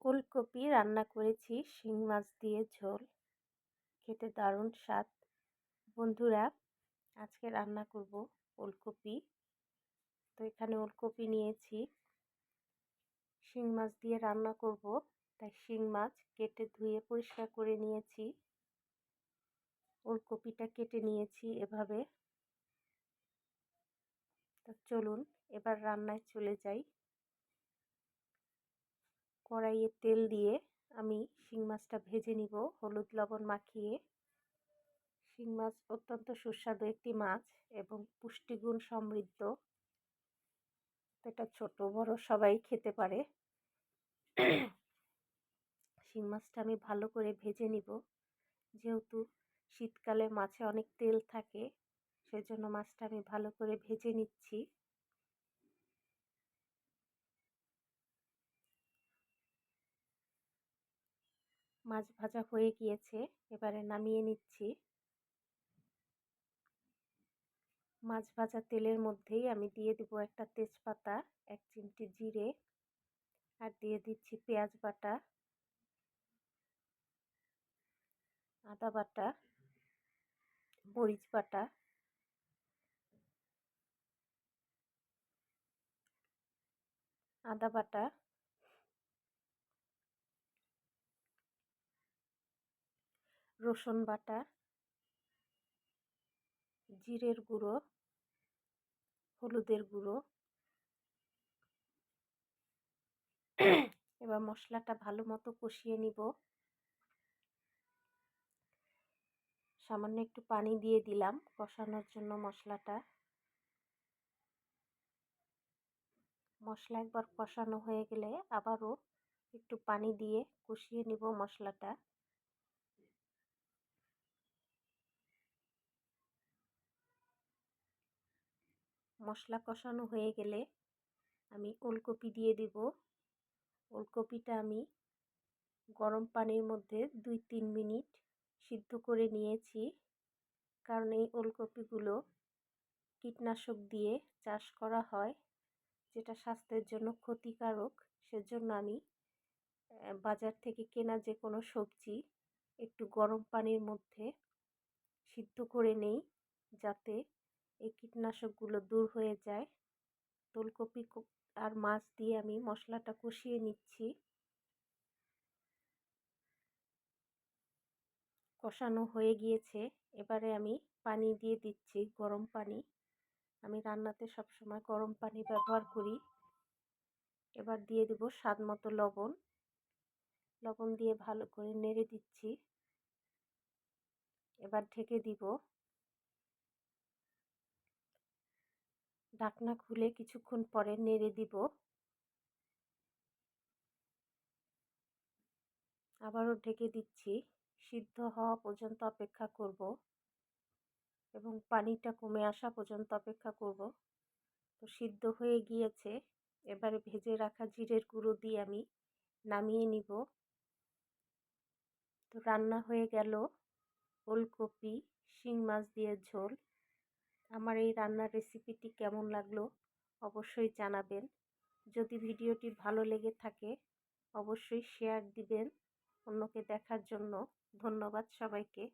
ফুলকপি রান্না করেছি, শিং মাছ দিয়ে ঝোল। খেতে দারুণ স্বাদ। বন্ধুরা, আজকে রান্না করব ওলকপি। তো এখানে ওলকপি নিয়েছি। শিং মাছ দিয়ে রান্না করব, তাই শিং মাছ কেটে ধুয়ে পরিষ্কার করে নিয়েছি। ওলকপিটা কেটে নিয়েছি এভাবে। তো চলুন, এবার রান্নায় চলে যাই। কড়াইয়ে তেল দিয়ে আমি শিং মাছটা ভেজে নিব। হলুদ লবণ মাখিয়ে। শিং মাছ অত্যন্ত সুস্বাদু একটি মাছ এবং পুষ্টিগুণ সমৃদ্ধ। এটা ছোট, বড় সবাই খেতে পারে। শিং মাছটা আমি ভালো করে ভেজে নিব। যেহেতু শীতকালে মাছে অনেক তেল থাকে, সেজন্য মাছটা আমি ভালো করে ভেজে নিচ্ছি। মাছ ভাজা হয়ে গিয়েছে, এবারে নামিয়ে নিচ্ছি। মাছ ভাজা তেলের মধ্যেই আমি দিয়ে দিব একটা তেজপাতা, এক চিমটি জিরে, আর দিয়ে দিচ্ছি পেঁয়াজ বাটা, আদা বাটা, মরিচ বাটা, আদা বাটা রসুন বাটা, জিরের গুঁড়ো, হলুদের গুঁড়ো। এবার মশলাটা ভালো মতো কষিয়ে নিব। সামান্য একটু পানি দিয়ে দিলাম কষানোর জন্য মশলাটা। মশলা একবার কষানো হয়ে গেলে আবারও একটু পানি দিয়ে কষিয়ে নিব মশলাটা। মশলা কষানো হয়ে গেলে আমি ওলকপি দিয়ে দিব। ওলকপিটা আমি গরম পানির মধ্যে দুই তিন মিনিট সিদ্ধ করে নিয়েছি। কারণ এই ওলকপিগুলো কীটনাশক দিয়ে চাষ করা হয়, যেটা স্বাস্থ্যের জন্য ক্ষতিকারক। সেজন্য আমি বাজার থেকে কেনা যে কোনো সবজি একটু গরম পানির মধ্যে সিদ্ধ করে নেই, যাতে কীটনাশকগুলো দূর হয়ে যায়। ফুলকপি আর মাছ দিয়ে আমি মশলাটা কষিয়ে নিচ্ছি। কষানো হয়ে গিয়েছে। এবারে আমি পানি দিয়ে দিচ্ছি, গরম পানি। আমি রান্নাতে সবসময় গরম পানি ব্যবহার করি। এবার দিয়ে দেব স্বাদ মতো লবণ। লবণ দিয়ে ভালো করে নেড়ে দিচ্ছি। এবার ঢেকে দিব। ঢাকনা খুলে কিছুক্ষণ পরে নেড়ে দিব। আবারও ঢেকে দিচ্ছি। সিদ্ধ হওয়া পর্যন্ত অপেক্ষা করব এবং পানিটা কমে আসা পর্যন্ত অপেক্ষা করব। তো সিদ্ধ হয়ে গিয়েছে। এবারে ভেজে রাখা জিরের গুঁড়ো দিয়ে আমি নামিয়ে নিব। তো রান্না হয়ে গেল। ওলকপি, শিং মাছ দিয়ে ঝোল। আমার এই রান্নার রেসিপিটি কেমন লাগল অবশ্যই জানাবেন। যদি ভিডিওটি ভালো লেগে থাকে, অবশ্যই শেয়ার দিবেন। অন্যকে দেখার জন্য ধন্যবাদ সবাইকে।